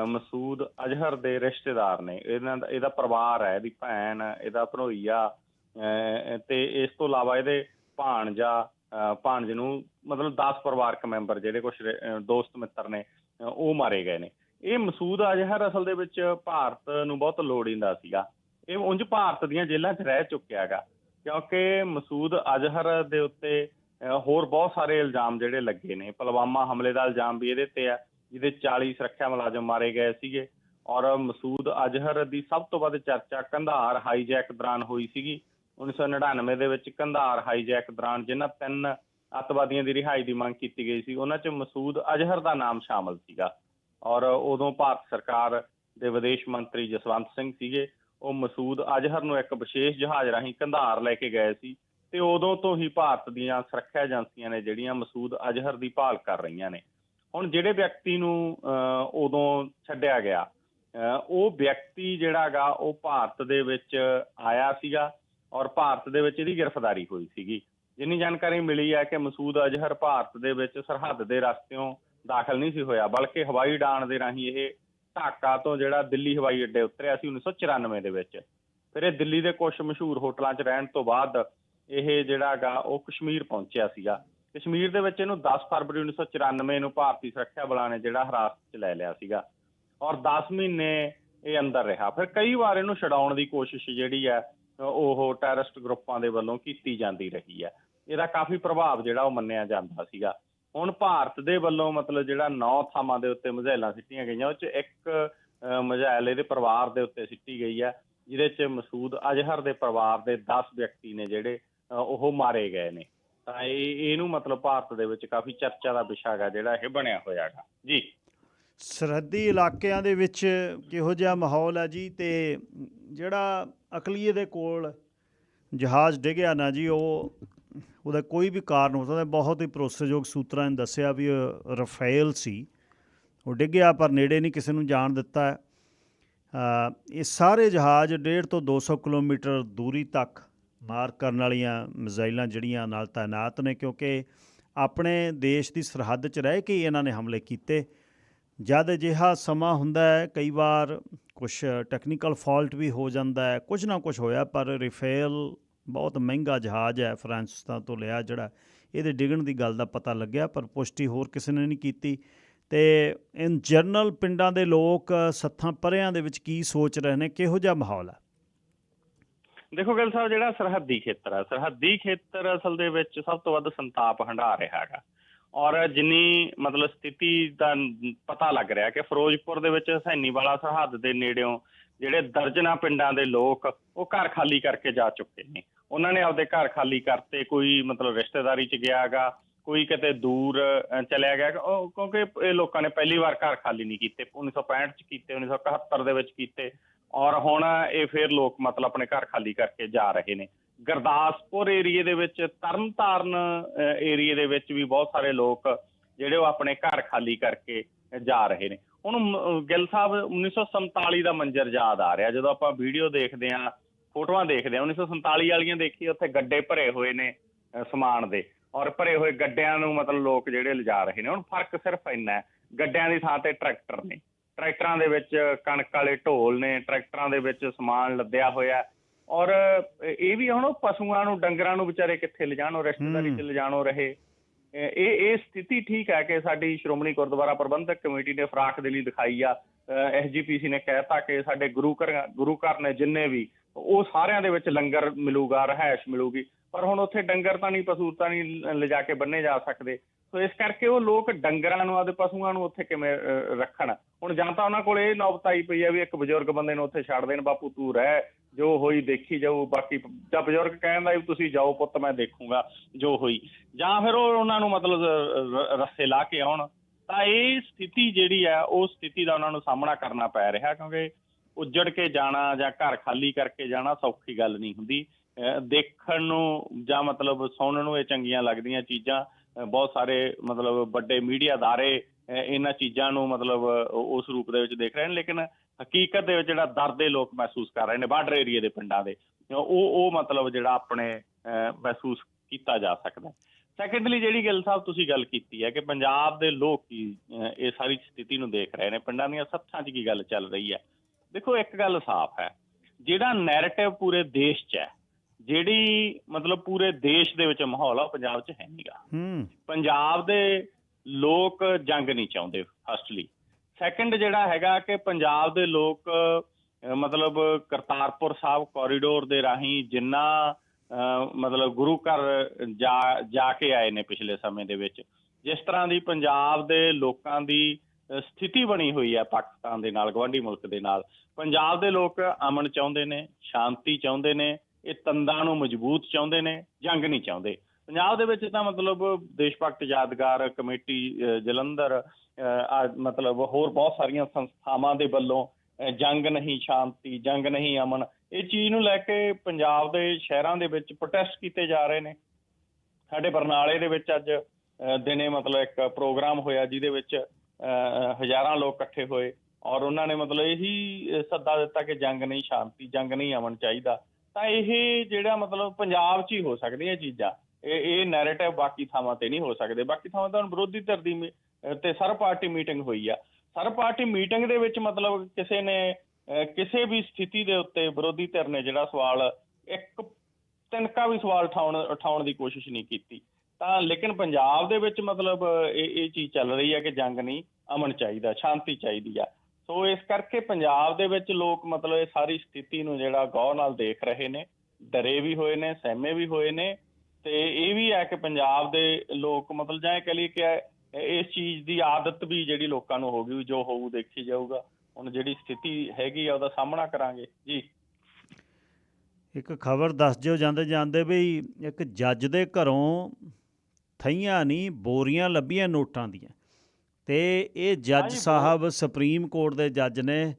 ਮਸੂਦ ਅਜ਼ਹਰ ਦੇ ਰਿਸ਼ਤੇਦਾਰ ਨੇ। ਇਹਨਾਂ ਦਾ, ਇਹਦਾ ਪਰਿਵਾਰ ਹੈ, ਇਹਦੀ ਭੈਣ, ਇਹਦਾ ਭਰੋਈਆ, ਅਹ, ਤੇ ਇਸ ਤੋਂ ਇਲਾਵਾ ਇਹਦੇ ਭਾਣਜਾ, ਅਹ, ਭਾਣਜ ਨੂੰ ਮਤਲਬ 10 ਪਰਿਵਾਰਕ ਮੈਂਬਰ ਜਿਹੜੇ ਕੁਝ ਦੋਸਤ ਮਿੱਤਰ ਨੇ ਉਹ ਮਾਰੇ ਗਏ ਨੇ। ਇਹ ਮਸੂਦ ਅਜ਼ਹਰ ਅਸਲ ਦੇ ਵਿੱਚ ਭਾਰਤ ਨੂੰ ਬਹੁਤ ਲੋੜੀਂਦਾ ਸੀਗਾ। ਇਹ ਉਂਝ ਭਾਰਤ ਦੀਆਂ ਜੇਲ੍ਹਾਂ 'ਚ ਰਹਿ ਚੁੱਕਿਆ ਹੈਗਾ। ਕਿਉਂਕਿ ਮਸੂਦ ਅਜ਼ਹਰ ਦੇ ਉੱਤੇ ਹੋਰ ਬਹੁਤ ਸਾਰੇ ਇਲਜ਼ਾਮ ਜਿਹੜੇ ਲੱਗੇ ਨੇ। ਪੁਲਵਾਮਾ ਹਮਲੇ ਦਾ ਇਲਜ਼ਾਮ ਵੀ ਇਹਦੇ ਤੇ ਆ, ਜਿਹਦੇ 40 ਸੁਰੱਖਿਆ ਮੁਲਾਜ਼ਮ ਮਾਰੇ ਗਏ ਸੀਗੇ। ਔਰ ਮਸੂਦ ਅਜ਼ਹਰ ਦੀ ਸਭ ਤੋਂ ਵੱਧ ਚਰਚਾ ਕੰਧਾਰ ਹਾਈਜੈਕ ਦੌਰਾਨ ਹੋਈ ਸੀਗੀ। 1999 ਦੇ ਵਿੱਚ ਕੰਧਾਰ ਹਾਈਜੈਕ ਦੌਰਾਨ ਜਿਨ੍ਹਾਂ ਤਿੰਨ ਅੱਤਵਾਦੀਆਂ ਦੀ ਰਿਹਾਈ ਦੀ ਮੰਗ ਕੀਤੀ ਗਈ ਸੀ, ਉਹਨਾਂ 'ਚ ਮਸੂਦ ਅਜ਼ਹਰ ਦਾ ਨਾਮ ਸ਼ਾਮਲ ਸੀਗਾ। ਔਰ ਉਦੋਂ ਭਾਰਤ ਸਰਕਾਰ ਦੇ ਵਿਦੇਸ਼ ਮੰਤਰੀ ਜਸਵੰਤ ਸਿੰਘ ਸੀਗੇ। ਉਹ ਮਸੂਦ ਅਜ਼ਹਰ ਨੂੰ ਇੱਕ ਵਿਸ਼ੇਸ਼ ਜਹਾਜ਼ ਰਾਹੀਂ ਕੰਧਾਰ ਲੈ ਕੇ ਗਏ ਸੀ ਤੇ ਉਦੋਂ ਤੋਂ ਹੀ ਭਾਰਤ ਦੀਆਂ ਸੁਰੱਖਿਆ ਏਜੰਸੀਆਂ ਨੇ ਜਿਹੜੀਆਂ ਮਸੂਦ ਅਜ਼ਹਰ ਦੀ ਭਾਲ ਕਰ ਰਹੀਆਂ ਨੇ। ਹੁਣ ਜਿਹੜੇ ਵਿਅਕਤੀ ਨੂੰ ਉਦੋਂ ਛੱਡਿਆ ਗਿਆ ਅਹ, ਉਹ ਵਿਅਕਤੀ ਜਿਹੜਾਗਾ ਉਹ ਭਾਰਤ ਦੇ ਵਿੱਚ ਆਇਆ ਸੀਗਾ ਔਰ ਭਾਰਤ ਦੇ ਵਿੱਚ ਇਹਦੀ ਗ੍ਰਿਫਤਾਰੀ ਹੋਈ ਸੀਗੀ। ਜਿੰਨੀ ਜਾਣਕਾਰੀ ਮਿਲੀ ਹੈ ਕਿ ਮਸੂਦ ਅਜ਼ਹਰ ਭਾਰਤ ਦੇ ਵਿੱਚ ਸਰਹੱਦ ਦੇ ਰਸਤਿਓਂ ਦਾਖਲ ਨਹੀਂ ਸੀ ਹੋਇਆ ਬਲਕਿ ਹਵਾਈ ਉਡਾਣ ਦੇ ਰਾਹੀਂ ਇਹ ਢਾਕਾ ਤੋਂ ਜਿਹੜਾ ਦਿੱਲੀ ਹਵਾਈ ਅੱਡੇ ਉਤਰਿਆ ਸੀ 1994 ਦੇ ਵਿੱਚ। ਫਿਰ ਇਹ ਦਿੱਲੀ ਦੇ ਕੁਝ ਮਸ਼ਹੂਰ ਹੋਟਲਾਂ 'ਚ ਰਹਿਣ ਤੋਂ ਬਾਅਦ ਇਹ ਜਿਹੜਾਗਾ ਉਹ ਕਸ਼ਮੀਰ ਪਹੁੰਚਿਆ ਸੀਗਾ। ਕਸ਼ਮੀਰ ਦੇ ਵਿੱਚ ਇਹਨੂੰ 10 ਫਰਵਰੀ 1994 ਨੂੰ ਭਾਰਤੀ ਸੁਰੱਖਿਆ ਬਲਾਂ ਨੇ ਜਿਹੜਾ ਹਰਾਸਤ 'ਚ ਲੈ ਲਿਆ ਸੀਗਾ ਔਰ 10 ਮਹੀਨੇ ਇਹ ਅੰਦਰ ਰਿਹਾ। ਫਿਰ ਕਈ ਵਾਰ ਇਹਨੂੰ ਛਡਾਉਣ ਦੀ ਕੋਸ਼ਿਸ਼ ਜਿਹੜੀ ਹੈ, ਉਹ ਟੈਰਰਿਸਟ ਗਰੁੱਪਾਂ ਦੇ ਵੱਲੋਂ ਕੀਤੀ ਜਾਂਦੀ ਰਹੀ ਹੈ। ਇਹਦਾ ਕਾਫੀ ਪ੍ਰਭਾਵ ਜਿਹੜਾ ਉਹ ਮੰਨਿਆ ਜਾਂਦਾ ਸੀਗਾ। ਹੁਣ ਭਾਰਤ ਦੇ ਵੱਲੋਂ ਮਤਲਬ ਜਿਹੜਾ 9 ਥਾਵਾਂ ਦੇ ਉੱਤੇ ਮਿਜ਼ਾਈਲਾਂ ਸਿੱਟੀਆਂ ਗਈਆਂ ਉਹ ਚ ਇੱਕ ਅਹ, ਇਹਦੇ ਪਰਿਵਾਰ ਦੇ ਉੱਤੇ ਸਿੱਟੀ ਗਈ ਹੈ ਜਿਹਦੇ 'ਚ ਮਸੂਦ ਅਜ਼ਹਰ ਦੇ ਪਰਿਵਾਰ ਦੇ 10 ਵਿਅਕਤੀ ਨੇ ਜਿਹੜੇ ਉਹ ਮਾਰੇ ਗਏ ਨੇ। ਤਾਂ ਇਹ ਇਹਨੂੰ ਮਤਲਬ ਭਾਰਤ ਦੇ ਵਿੱਚ ਕਾਫੀ ਚਰਚਾ ਦਾ ਵਿਸ਼ਾ ਹੈਗਾ ਜਿਹੜਾ ਇਹ ਬਣਿਆ ਹੋਇਆ ਹੈਗਾ ਜੀ। ਸਰਹੱਦੀ ਇਲਾਕਿਆਂ ਦੇ ਵਿੱਚ ਕਿਹੋ ਜਿਹਾ ਮਾਹੌਲ ਹੈ ਜੀ? ਤੇ ਜਿਹੜਾ ਅਕਲੀਏ ਦੇ ਕੋਲ ਜਹਾਜ਼ ਡਿੱਗਿਆ ਨਾ ਜੀ ਉਹ ਉਹਦਾ ਕੋਈ ਵੀ ਕਾਰਨ ਹੋ ਸਕਦਾ, ਬਹੁਤ ਹੀ ਭਰੋਸੇਯੋਗ ਸੂਤਰਾਂ ਨੇ ਦੱਸਿਆ ਵੀ ਰਫੇਲ ਸੀ। ਉਹ ਡਿੱਗਿਆ, ਪਰ ਨੇੜੇ ਨਹੀਂ ਕਿਸੇ ਨੂੰ ਜਾਣ ਦਿੱਤਾ। ਇਹ ਸਾਰੇ ਜਹਾਜ਼ 1.5 ਤੋਂ 200 ਕਿਲੋਮੀਟਰ ਦੂਰੀ ਤੱਕ ਮਾਰ ਕਰਨ ਵਾਲੀਆਂ ਮਿਜ਼ਾਈਲਾਂ ਜਿਹੜੀਆਂ ਨਾਲ ਤਾਇਨਾਤ ਨੇ, ਕਿਉਂਕਿ ਆਪਣੇ ਦੇਸ਼ ਦੀ ਸਰਹੱਦ 'ਚ ਰਹਿ ਕੇ ਹੀ ਇਹਨਾਂ ਨੇ ਹਮਲੇ ਕੀਤੇ। ਜਦ ਅਜਿਹਾ ਸਮਾਂ ਹੁੰਦਾ ਹੈ, ਕਈ ਵਾਰ ਕੁਝ ਟੈਕਨੀਕਲ ਫਾਲਟ ਵੀ ਹੋ ਜਾਂਦਾ ਹੈ ਕੁਝ ਨਾ ਕੁਝ ਹੋਇਆ, ਪਰ ਰਿਫੇਲ ਬਹੁਤ ਮਹਿੰਗਾ ਜਹਾਜ਼ ਹੈ ਫਰਾਂਸਿਸਤਾਨ ਤੋਂ ਲਿਆ ਜਿਹੜਾ ਇਹਦੇ ਡਿੱਗਣ ਦੀ ਗੱਲ ਦਾ ਪਤਾ ਲੱਗਿਆ, ਪਰ ਪੁਸ਼ਟੀ ਹੋਰ ਕਿਸੇ ਨੇ ਨਹੀਂ ਕੀਤੀ। ਤੇ ਇਨ ਜਰਨਲ ਪਿੰਡਾਂ ਦੇ ਲੋਕ ਸੱਥਾਂ ਪਰਿਆਂ ਦੇ ਵਿੱਚ ਕੀ ਸੋਚ ਰਹੇ ਨੇ, ਕਿਹੋ ਜਿਹਾ ਮਾਹੌਲ ਹੈ? ਦੇਖੋ ਗੱਲ ਸਾਹਿਬ, ਜਿਹੜਾ ਸਰਹੱਦੀ ਖੇਤਰ ਹੈ, ਸਰਹੱਦੀ ਖੇਤਰ ਅਸਲ ਦੇ ਵਿੱਚ ਸਭ ਤੋਂ ਵੱਧ ਸੰਤਾਪ ਹੰਢਾ ਰਿਹਾ ਹੈਗਾ। ਔਰ ਜਿੰਨੀ ਮਤਲਬ ਸਥਿਤੀ ਦਾ ਪਤਾ ਲੱਗ ਰਿਹਾ ਕਿ ਫਿਰੋਜ਼ਪੁਰ ਦੇ ਵਿੱਚ ਹਸੈਨੀਵਾਲਾ ਸਰਹੱਦ ਦੇ ਨੇੜਿਓਂ ਜਿਹੜੇ ਦਰਜਨਾ ਪਿੰਡਾਂ ਦੇ ਲੋਕ ਉਹ ਘਰ ਖਾਲੀ ਕਰਕੇ ਜਾ ਚੁੱਕੇ ਨੇ। ਉਹਨਾਂ ਨੇ ਆਪਦੇ ਘਰ ਖਾਲੀ ਕਰਤੇ, ਕੋਈ ਮਤਲਬ ਰਿਸ਼ਤੇਦਾਰੀ 'ਚ ਗਿਆਗਾ ਕੋਈ ਕਿਤੇ ਦੂਰ ਚਲਿਆ ਗਿਆ ਉਹ ਕਿਉਂਕਿ ਇਹ ਲੋਕਾਂ ਨੇ ਪਹਿਲੀ ਵਾਰ ਘਰ ਖਾਲੀ ਨਹੀਂ ਕੀਤੇ 1965 'ਚ ਕੀਤੇ 1971 ਦੇ ਵਿੱਚ ਕੀਤੇ। ਔਰ ਹੁਣ ਇਹ ਫਿਰ ਲੋਕ ਮਤਲਬ ਆਪਣੇ ਘਰ ਖਾਲੀ ਕਰਕੇ ਜਾ ਰਹੇ ਨੇ। ਗੁਰਦਾਸਪੁਰ ਏਰੀਏ ਦੇ ਵਿੱਚ, ਤਰਨਤਾਰਨ ਏਰੀਏ ਦੇ ਵਿੱਚ ਵੀ ਬਹੁਤ ਸਾਰੇ ਲੋਕ ਜਿਹੜੇ ਉਹ ਆਪਣੇ ਘਰ ਖਾਲੀ ਕਰਕੇ ਜਾ ਰਹੇ ਨੇ। ਹੁਣ ਮ- ਗਿੱਲ ਸਾਹਿਬ 1947 ਦਾ ਮੰਜ਼ਰ ਯਾਦ ਆ ਰਿਹਾ। ਜਦੋਂ ਆਪਾਂ ਵੀਡੀਓ ਦੇਖਦੇ ਆਂ ਫੋਟੋਆਂ ਦੇਖਦੇ ਆਂ 1947 ਵਾਲੀਆਂ ਦੇਖੀ ਉੱਥੇ ਗੱਡੇ ਭਰੇ ਹੋਏ ਨੇ ਸਮਾਨ ਦੇ। ਔਰ ਭਰੇ ਹੋਏ ਗੱਡਿਆਂ ਨੂੰ ਮਤਲਬ ਲੋਕ ਜਿਹੜੇ ਲਿਜਾ ਰਹੇ ਨੇ। ਹੁਣ ਫ਼ਰਕ ਸਿਰਫ ਇੰਨਾ ਹੈ, ਗੱਡਿਆਂ ਦੀ ਥਾਂ ਤੇ ਟਰੈਕਟਰ ਨੇ। ਟਰੈਕਟਰਾਂ ਦੇ ਵਿੱਚ ਕਣਕ ਵਾਲੇ ਢੋਲ ਨੇ, ਟਰੈਕਟਰਾਂ ਦੇ ਵਿੱਚ ਸਮਾਨ ਲੱਦਿਆ ਹੋਇਆ ਔਰ ਇਹ ਵੀ ਹੁਣ ਪਸ਼ੂਆਂ ਨੂੰ ਡੰਗਰਾਂ ਨੂੰ ਵਿਚਾਰੇ ਕਿੱਥੇ ਲਿਜਾਣ ਉਹ ਰਿਸ਼ਤੇਦਾਰੀ 'ਚ ਲਿਜਾਣ ਉਹ ਰਹੇ। ਇਹ ਇਹ ਸਥਿਤੀ ਠੀਕ ਹੈ ਕਿ ਸਾਡੀ ਸ਼੍ਰੋਮਣੀ ਗੁਰਦੁਆਰਾ ਪ੍ਰਬੰਧਕ ਕਮੇਟੀ ਨੇ ਫਰਾਕ ਦੇ ਲਈ ਦਿਖਾਈ ਆ। ਐਸਜੀਪੀਸੀ ਨੇ ਕਹਿਤਾ ਕਿ ਸਾਡੇ ਗੁਰੂ ਘਰ ਗੁਰੂ ਘਰ ਨੇ ਜਿੰਨੇ ਵੀ ਉਹ ਸਾਰਿਆਂ ਦੇ ਵਿੱਚ ਲੰਗਰ ਮਿਲੂਗਾ ਰਹਿائش ਮਿਲੂਗੀ। ਪਰ ਹੁਣ ਉੱਥੇ ਡੰਗਰ ਤਾਂ ਨਹੀਂ ਪਸ਼ੂ ਤਾਂ ਨਹੀਂ ਲਿਜਾ ਕੇ ਬੰਨੇ ਜਾ ਸਕਦੇ। ਸੋ ਇਸ ਕਰਕੇ ਉਹ ਲੋਕ ਡੰਗਰਾਂ ਨੂੰ ਆਦੇ ਪਸ਼ੂਆਂ ਨੂੰ ਉੱਥੇ ਕਿਵੇਂ ਰੱਖਣ। ਹੁਣ ਜਾਂ ਤਾਂ ਉਹਨਾਂ ਕੋਲ ਇਹ ਨੌਬਤ ਆਈ ਪਈ ਹੈ ਵੀ ਇੱਕ ਬਜ਼ੁਰਗ ਬੰਦੇ ਨੂੰ ਉੱਥੇ ਛੱਡ ਦੇਣ ਬਾਪੂ ਤੂੰ ਰਹਿ। ਜੋ ਹੋਈ ਦੇਖੀ ਜਾਊ, ਬਾਕੀ ਜਾਂ ਬਜ਼ੁਰਗ ਕਹਿੰਦਾ ਵੀ ਤੁਸੀਂ ਜਾਓ ਪੁੱਤ, ਮੈਂ ਦੇਖੂੰਗਾ ਜੋ ਹੋਈ। ਜਾਂ ਫਿਰ ਉਹ ਉਹਨਾਂ ਨੂੰ ਮਤਲਬ ਰ- ਲਾ ਕੇ ਆਉਣ। ਤਾਂ ਇਹ ਸਥਿਤੀ ਜਿਹੜੀ ਹੈ ਉਹ ਸਥਿਤੀ ਦਾ ਉਹਨਾਂ ਨੂੰ ਸਾਹਮਣਾ ਕਰਨਾ ਪੈ ਰਿਹਾ, ਕਿਉਂਕਿ ਉੱਜੜ ਕੇ ਜਾਣਾ ਜਾਂ ਘਰ ਖਾਲੀ ਕਰਕੇ ਜਾਣਾ ਸੌਖੀ ਗੱਲ ਨਹੀਂ ਹੁੰਦੀ। ਦੇਖਣ ਨੂੰ ਜਾਂ ਮਤਲਬ ਸੁਣਨ ਨੂੰ ਇਹ ਚੰਗੀਆਂ ਲੱਗਦੀਆਂ ਚੀਜ਼ਾਂ। ਬਹੁਤ ਸਾਰੇ ਮਤਲਬ ਵੱਡੇ ਮੀਡੀਆ ਅਦਾਰੇ ਇਹਨਾਂ ਚੀਜ਼ਾਂ ਨੂੰ ਮਤਲਬ ਉਸ ਰੂਪ ਦੇ ਵਿੱਚ ਦੇਖ ਰਹੇ ਨੇ। ਲੇਕਿਨ ਹਕੀਕਤ ਦੇ ਵਿੱਚ ਜਿਹੜਾ ਦਰਦ ਇਹ ਲੋਕ ਮਹਿਸੂਸ ਕਰ ਰਹੇ ਨੇ ਬਾਰਡਰ ਏਰੀਏ ਦੇ ਪਿੰਡਾਂ ਦੇ ਉਹ ਉਹ ਮਤਲਬ ਜਿਹੜਾ ਆਪਣੇ ਮਹਿਸੂਸ ਕੀਤਾ ਜਾ ਸਕਦਾ ਸੈਕੰਡਲੀ ਜਿਹੜੀ ਗੱਲ ਸਾਹਿਬ ਤੁਸੀਂ ਗੱਲ ਕੀਤੀ ਹੈ ਕਿ ਪੰਜਾਬ ਦੇ ਲੋਕ ਕੀ ਇਹ ਸਾਰੀ ਸਥਿਤੀ ਨੂੰ ਦੇਖ ਰਹੇ ਨੇ ਪਿੰਡਾਂ ਦੀਆਂ ਸੱਥਾਂ 'ਚ ਕੀ ਗੱਲ ਚੱਲ ਰਹੀ ਹੈ। ਦੇਖੋ ਇੱਕ ਗੱਲ ਸਾਫ਼ ਹੈ ਜਿਹੜਾ ਨੈਰੇਟਿਵ ਪੂਰੇ ਦੇਸ਼ 'ਚ ਹੈ ਜਿਹੜੀ ਮਤਲਬ ਪੂਰੇ ਦੇਸ਼ ਦੇ ਵਿੱਚ ਮਾਹੌਲ ਆ ਪੰਜਾਬ 'ਚ ਹੈ ਨਹੀਂਗਾ ਹੂੰ। ਪੰਜਾਬ ਦੇ ਲੋਕ ਜੰਗ ਨਹੀਂ ਚਾਹੁੰਦੇ ਫਸਟਲੀ ਸੈਕੰਡ ਜਿਹੜਾ ਹੈਗਾ ਕਿ ਪੰਜਾਬ ਦੇ ਲੋਕ ਮਤਲਬ ਕਰਤਾਰਪੁਰ ਸਾਹਿਬ ਕੋਰੀਡੋਰ ਦੇ ਰਾਹੀਂ ਜਿੰਨਾ ਅਹ, ਮਤਲਬ ਗੁਰੂ ਘਰ ਜਾ ਕੇ ਆਏ ਨੇ ਪਿਛਲੇ ਸਮੇਂ ਦੇ ਵਿੱਚ ਜਿਸ ਤਰ੍ਹਾਂ ਦੀ ਪੰਜਾਬ ਦੇ ਲੋਕਾਂ ਦੀ ਸਥਿਤੀ ਬਣੀ ਹੋਈ ਹੈ ਪਾਕਿਸਤਾਨ ਦੇ ਨਾਲ ਗਵਾਂਢੀ ਮੁਲਕ ਦੇ ਨਾਲ ਪੰਜਾਬ ਦੇ ਲੋਕ ਅਮਨ ਚਾਹੁੰਦੇ ਨੇ ਸ਼ਾਂਤੀ ਚਾਹੁੰਦੇ ਨੇ ਇਹ ਤੰਦਾਂ ਨੂੰ ਮਜ਼ਬੂਤ ਚਾਹੁੰਦੇ ਨੇ ਜੰਗ ਨਹੀਂ ਚਾਹੁੰਦੇ। ਪੰਜਾਬ ਦੇ ਵਿੱਚ ਤਾਂ ਮਤਲਬ ਦੇਸ਼ ਭਗਤ ਯਾਦਗਾਰ ਕਮੇਟੀ ਜਲੰਧਰ ਮਤਲਬ ਹੋਰ ਬਹੁਤ ਸਾਰੀਆਂ ਸੰਸਥਾਵਾਂ ਦੇ ਵੱਲੋਂ ਜੰਗ ਨਹੀਂ ਸ਼ਾਂਤੀ ਜੰਗ ਨਹੀਂ ਅਮਨ ਇਹ ਚੀਜ਼ ਨੂੰ ਲੈ ਕੇ ਪੰਜਾਬ ਦੇ ਸ਼ਹਿਰਾਂ ਦੇ ਵਿੱਚ ਪ੍ਰੋਟੈਸਟ ਕੀਤੇ ਜਾ ਰਹੇ ਨੇ। ਸਾਡੇ ਬਰਨਾਲੇ ਦੇ ਵਿੱਚ ਅੱਜ ਦਿਨੇ ਮਤਲਬ ਇੱਕ ਪ੍ਰੋਗਰਾਮ ਹੋਇਆ ਜਿਹਦੇ ਵਿੱਚ ਅਹ, ਹਜ਼ਾਰਾਂ ਲੋਕ ਇਕੱਠੇ ਹੋਏ ਔਰ ਉਹਨਾਂ ਨੇ ਮਤਲਬ ਇਹੀ ਸੱਦਾ ਦਿੱਤਾ ਕਿ ਜੰਗ ਨਹੀਂ ਸ਼ਾਂਤੀ ਜੰਗ ਨਹੀਂ ਅਮਨ ਚਾਹੀਦਾ। ਤਾਂ ਇਹ ਜਿਹੜਾ ਮਤਲਬ ਪੰਜਾਬ 'ਚ ਹੀ ਹੋ ਸਕਦੀਆਂ ਚੀਜ਼ਾਂ। ਇਹ ਇਹ ਨੈਰੇਟਿਵ ਬਾਕੀ ਥਾਵਾਂ ਤੇ ਨਹੀਂ ਹੋ ਸਕਦੇ। ਬਾਕੀ ਥਾਵਾਂ ਤਾਂ ਹੁਣ ਵਿਰੋਧੀ ਧਿਰ ਦੀ ਮੀ- ਤੇ ਸਰਬ ਪਾਰਟੀ ਮੀਟਿੰਗ ਹੋਈ ਆ। ਸਰਬ ਪਾਰਟੀ ਮੀਟਿੰਗ ਦੇ ਵਿੱਚ ਮਤਲਬ ਕਿਸੇ ਨੇ ਕਿਸੇ ਵੀ ਸਥਿਤੀ ਦੇ ਉੱਤੇ ਵਿਰੋਧੀ ਧਿਰ ਨੇ ਜਿਹੜਾ ਸਵਾਲ, ਇੱਕ ਤਿੰਨਕਾ ਵੀ ਸਵਾਲ ਉਠਾਉਣ ਉਠਾਉਣ ਦੀ ਕੋਸ਼ਿਸ਼ ਨਹੀਂ ਕੀਤੀ। ਤਾਂ ਲੇਕਿਨ ਪੰਜਾਬ ਦੇ ਵਿੱਚ ਮਤਲਬ ਇਹ ਇਹ ਚੀਜ਼ ਚੱਲ ਰਹੀ ਹੈ ਕਿ ਜੰਗ ਨਹੀਂ, ਅਮਨ ਚਾਹੀਦਾ, ਸ਼ਾਂਤੀ ਚਾਹੀਦੀ ਆ। ਸੋ ਇਸ ਕਰਕੇ ਪੰਜਾਬ ਦੇ ਵਿੱਚ ਲੋਕ ਮਤਲਬ ਇਹ ਸਾਰੀ ਸਥਿਤੀ ਨੂੰ ਜਿਹੜਾ ਗੌਰ ਨਾਲ ਦੇਖ ਰਹੇ ਨੇ। ਡਰੇ ਵੀ ਹੋਏ ਨੇ, ਸਹਿਮੇ ਵੀ ਹੋਏ ਨੇ। ਤੇ ਇਹ ਵੀ ਹੈ ਕਿ ਪੰਜਾਬ ਦੇ ਲੋਕ ਮਤਲਬ ਜਾਂ ਇਹ ਕਹ ਲਈਏ ਕਿ ਇਸ ਚੀਜ਼ ਦੀ ਆਦਤ ਵੀ ਜਿਹੜੀ ਲੋਕਾਂ ਨੂੰ ਹੋ ਗਈ ਜੋ ਹੋਊ ਦੇਖੀ ਜਾਊਗਾ। ਹੁਣ ਜਿਹੜੀ ਸਥਿਤੀ ਹੈਗੀ ਆ ਉਹਦਾ ਸਾਹਮਣਾ ਕਰਾਂਗੇ। ਜੀ। ਇੱਕ ਖਬਰ ਦੱਸ ਜਿਓ ਜਾਂਦੇ ਜਾਂਦੇ ਵੀ ਇੱਕ ਜੱਜ ਦੇ ਘਰੋਂ ਥਈਆਂ ਨਹੀਂ ਬੋਰੀਆਂ ਲੱਭੀਆਂ ਨੋਟਾਂ ਦੀਆਂ। ਤੇ ਇਹ ਜੱਜ ਸਾਹਿਬ ਸੁਪਰੀਮ ਕੋਰਟ ਦੇ ਜੱਜ ਨੇ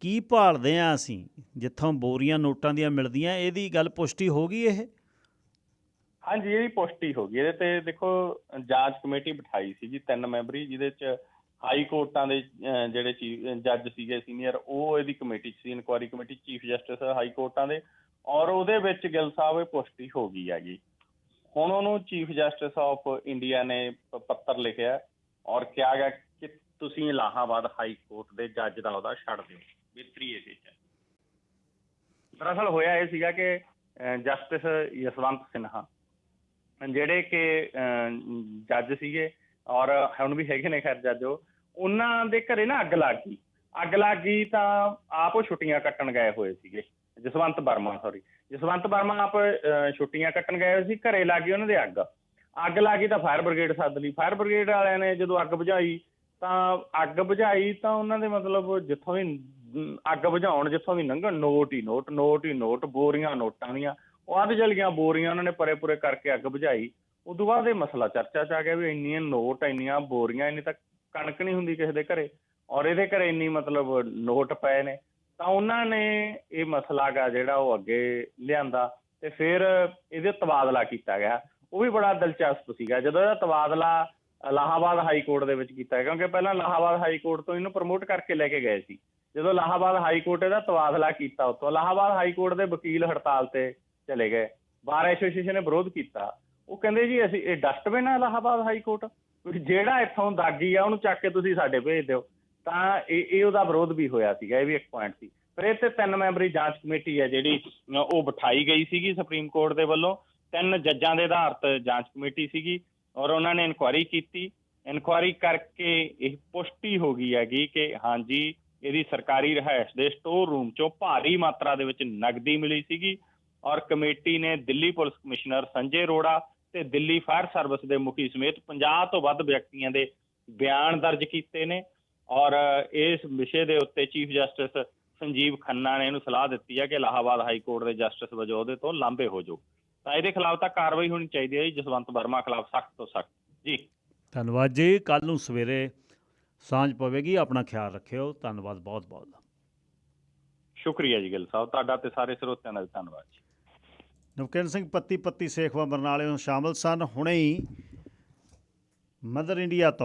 ਕੀ ਭਾਲਦੇ ਆ ਅਸੀਂ ਜਿੱਥੋਂ ਬੋਰੀਆਂ ਨੋਟਾਂ ਦੀਆਂ ਮਿਲਦੀਆਂ ਇਹਦੀ ਗੱਲ ਪੁਸ਼ਟੀ ਹੋ ਗਈ ਇਹ? ਹਾਂਜੀ, ਇਹਦੀ ਪੁਸ਼ਟੀ ਹੋ ਗਈ। ਇਹਦੇ ਤੇ ਦੇਖੋ, ਜਾਂਚ ਕਮੇਟੀ ਬਿਠਾਈ ਸੀ ਜੀ ਤਿੰਨ ਮੈਂਬਰੀ, ਜਿਹਦੇ ਚ ਹਾਈ ਕੋਰਟਾਂ ਦੇ ਜਿਹੜੇ ਚੀਫ ਜੱਜ ਸੀਗੇ, ਸੀਨੀਅਰ, ਉਹ ਇਹਦੀ ਕਮੇਟੀ 'ਚ ਸੀ inquiry committee chief justice high ਕੋਰਟਾਂ ਦੇ। ਔਰ ਉਹਦੇ ਵਿੱਚ ਗਿੱਲ ਸਾਹਿਬ ਇਹ ਪੁਸ਼ਟੀ ਹੋ ਗਈ ਹੈਗੀ ਹੁਣ ਉਹਨੂੰ ਚੀਫ ਜਸਟਿਸ ਆਫ ਇੰਡੀਆ ਨੇ ਪੱਤਰ ਲਿਖਿਆ ਔਰ ਕਿਹਾ ਗਿਆ ਕਿ ਤੁਸੀਂ ਇਲਾਹਾਬਾਦ ਹਾਈ ਕੋਰਟ ਦੇ ਜੱਜ ਦਾ ਉਹਦਾ ਛੱਡ ਦਿਓ। ਬਿਹਤਰੀ ਇਹਦੇ ਚ ਦਰਅਸਲ ਹੋਇਆ ਇਹ ਸੀਗਾ ਕਿ ਜਸਟਿਸ ਯਸ਼ਵੰਤ ਸਿਨਹਾ ਜਿਹੜੇ ਕਿ ਜੱਜ ਸੀਗੇ ਔਰ ਹੁਣ ਵੀ ਹੈਗੇ ਨੇ, ਖੈਰ ਜੱਜ ਉਹ, ਉਹਨਾਂ ਦੇ ਘਰੇ ਨਾ ਅੱਗ ਲੱਗ ਗਈ। ਅੱਗ ਲੱਗ ਗਈ ਤਾਂ ਆਪ ਉਹ ਛੁੱਟੀਆਂ ਕੱਟਣ ਗਏ ਹੋਏ ਸੀਗੇ। ਜਸਵੰਤ ਵਰਮਾ ਸੌਰੀ ਜਸਵੰਤ ਵਰਮਾ ਆਪ ਛੁੱਟੀਆਂ ਕੱਟਣ ਗਏ ਹੋਏ ਸੀ, ਘਰੇ ਲੱਗ ਗਈ ਉਹਨਾਂ ਦੇ ਅੱਗ। ਅੱਗ ਲੱਗ ਗਈ ਤਾਂ ਫਾਇਰ ਬ੍ਰਿਗੇਡ ਸੱਦ ਲਈ। ਫਾਇਰ ਬ੍ਰਿਗੇਡ ਵਾਲਿਆਂ ਨੇ ਜਦੋਂ ਅੱਗ ਬੁਝਾਈ ਤਾਂ ਅੱਗ ਬੁਝਾਈ ਤਾਂ ਉਹਨਾਂ ਦੇ ਮਤਲਬ ਜਿੱਥੋਂ ਵੀ ਅੱਗ ਬੁਝਾਉਣ ਜਿੱਥੋਂ ਵੀ ਲੰਘਣ, ਨੋਟ ਹੀ ਨੋਟ ਨੋਟ ਹੀ ਨੋਟ, ਬੋਰੀਆਂ ਨੋਟਾਂ ਦੀਆਂ। ਉਹ ਅੱਧ ਜਲੀਆਂ ਬੋਰੀਆਂ ਉਹਨਾਂ ਨੇ ਪਰੇ ਪੁਰੇ ਕਰਕੇ ਅੱਗ ਬੁਝਾਈ। ਉਦੋਂ ਬਾਅਦ ਇਹ ਮਸਲਾ ਚਰਚਾ ਚ ਆ ਗਿਆ ਵੀ ਇੰਨੀਆਂ ਨੋਟ, ਇੰਨੀਆਂ ਬੋਰੀਆਂ, ਇੰਨੀ ਤਾਂ ਕਣਕ ਨਹੀਂ ਹੁੰਦੀ ਕਿਸੇ ਦੇ ਘਰੇ। ਔਰ ਇਹਦੇ ਘਰੇ ਇੰਨੀ ਮਤਲਬ ਨੋਟ ਪਏ ਨੇ। ਤਾਂ ਉਹਨਾਂ ਨੇ ਇਹ ਮਸਲਾ ਗਾ ਜਿਹੜਾ ਉਹ ਅੱਗੇ ਲਿਆਂਦਾ ਤੇ ਫਿਰ ਇਹਦੇ ਤਬਾਦਲਾ ਕੀਤਾ ਗਿਆ। ਉਹ ਵੀ ਬੜਾ ਦਿਲਚਸਪ ਸੀਗਾ। ਜਦੋਂ ਇਹਦਾ ਤਬਾਦਲਾ ਇਲਾਹਾਬਾਦ ਹਾਈ ਕੋਰਟ ਦੇ ਵਿੱਚ ਕੀਤਾ ਕਿਉਂਕਿ ਪਹਿਲਾਂ ਇਲਾਹਾਬਾਦ ਹਾਈ ਕੋਰਟ ਤੋਂ ਇਹਨੂੰ ਪ੍ਰਮੋਟ ਕਰਕੇ ਲੈ ਕੇ ਗਏ ਸੀ। ਜਦੋਂ ਇਲਾਹਾਬਾਦ ਹਾਈ ਕੋਰਟ ਇਹਦਾ ਤਬਾਦਲਾ ਕੀਤਾ, ਉਤੋਂ ਇਲਾਹਾਬਾਦ ਹਾਈ ਕੋਰਟ ਦੇ ਵਕੀਲ ਹੜਤਾਲ ਤੇ ਚਲੇ ਗਏ। ਬਾਰ ਐਸੋਸੀਏਸ਼ਨ ਨੇ ਵਿਰੋਧ ਕੀਤਾ। ਉਹ ਕਹਿੰਦੇ ਜੀ, ਅਸੀਂ ਇਹ ਡਸਟਬਿਨ ਹੈ ਇਲਾਹਾਬਾਦ ਹਾਈ ਕੋਰਟ ਜਿਹੜਾ ਇੱਥੋਂ ਦਾਗੀ ਆ, ਉਹਨੂੰ ਚੱਕ ਕੇ ਤੁਸੀਂ ਸਾਡੇ ਭੇਜ ਦਿਓ। ਤਾਂ ਇਹ ਇਹ ਉਹਦਾ ਵਿਰੋਧ ਵੀ ਹੋਇਆ ਸੀਗਾ, ਇਹ ਵੀ ਇੱਕ ਪੁਆਇੰਟ ਸੀ। ਪਰ ਇਹ ਤੇ ਤਿੰਨ ਮੈਂਬਰੀ ਜਾਂਚ ਕਮੇਟੀ ਹੈ ਜਿਹੜੀ ਉਹ ਬਿਠਾਈ ਗਈ ਸੀਗੀ ਸੁਪਰੀਮ ਕੋਰਟ ਦੇ ਵੱਲੋਂ। ਤਿੰਨ ਜੱਜਾਂ ਦੇ ਆਧਾਰ ਤੇ ਜਾਂਚ ਕਮੇਟੀ ਸੀਗੀ ਔਰ ਉਹਨਾਂ ਨੇ ਇਨਕੁਆਇਰੀ ਕੀਤੀ। ਇਨਕੁਆਇਰੀ ਕਰਕੇ ਇਹ ਪੁਸ਼ਟੀ ਹੋ ਗਈ ਹੈਗੀ ਕਿ ਹਾਂਜੀ, ਇਹਦੀ ਸਰਕਾਰੀ ਰਿਹਾਇਸ਼ ਦੇ ਸਟੋਰ ਰੂਮ ਚੋਂ ਭਾਰੀ ਮਾਤਰਾ ਦੇ ਵਿੱਚ ਨਗਦੀ ਮਿਲੀ ਸੀਗੀ। ਔਰ ਕਮੇਟੀ ਨੇ ਦਿੱਲੀ ਪੁਲਿਸ ਕਮਿਸ਼ਨਰ ਸੰਜੇ ਅਰੋੜਾ ਤੇ ਦਿੱਲੀ ਫਾਇਰ ਸਰਵਿਸ ਦੇ ਮੁਖੀ ਸਮੇਤ 50 ਤੋਂ ਵੱਧ ਵਿਅਕਤੀਆਂ ਦੇ ਬਿਆਨ ਦਰਜ ਕੀਤੇ ਨੇ। ਔਰ ਇਸ ਵਿਸ਼ੇ ਦੇ ਉੱਤੇ ਚੀਫ ਜਸਟਿਸ ਸੰਜੀਵ ਖੰਨਾ ਨੇ ਇਹਨੂੰ ਸਲਾਹ ਦਿੱਤੀ ਹੈ ਕਿ ਇਲਾਹਾਬਾਦ ਹਾਈ ਕੋਰਟ ਦੇ ਜਸਟਿਸ ਵਜੋਂ ਉਹਦੇ ਤੋਂ ਲਾਂਭੇ ਹੋ ਜਾਓ। ਤਾਂ ਇਹਦੇ ਖਿਲਾਫ ਤਾਂ ਕਾਰਵਾਈ ਹੋਣੀ ਚਾਹੀਦੀ ਹੈ ਜਸਵੰਤ ਵਰਮਾ ਖਿਲਾਫ ਸਖਤ ਤੋਂ ਸਖਤ। ਜੀ। ਧੰਨਵਾਦ ਜੀ। ਕੱਲ ਨੂੰ ਸਵੇਰੇ ਸਾਂਝ ਪਵੇਗੀ ਆਪਣਾ ਖਿਆਲ ਰੱਖਿਓ। ਧੰਨਵਾਦ ਬਹੁਤ ਬਹੁਤ ਸ਼ੁਕਰੀਆ ਜੀ ਗਿੱਲ ਸਾਹਿਬ। ਤੁਹਾਡਾ ਤੇ ਸਾਰੇ ਸਰੋਤਿਆਂ ਦਾ ਧੰਨਵਾਦ ਜੀ। ਨਵਕਿਰਨ ਸਿੰਘ ਪੱਤੀ ਪੱਤੀ ਸੇਖਵਾ ਬਰਨਾਲੇ ਨੂੰ ਸ਼ਾਮਲ ਸਨ। ਹੁਣੇ ਹੀ ਮਦਰ ਇੰਡੀਆ ਤੋਂ।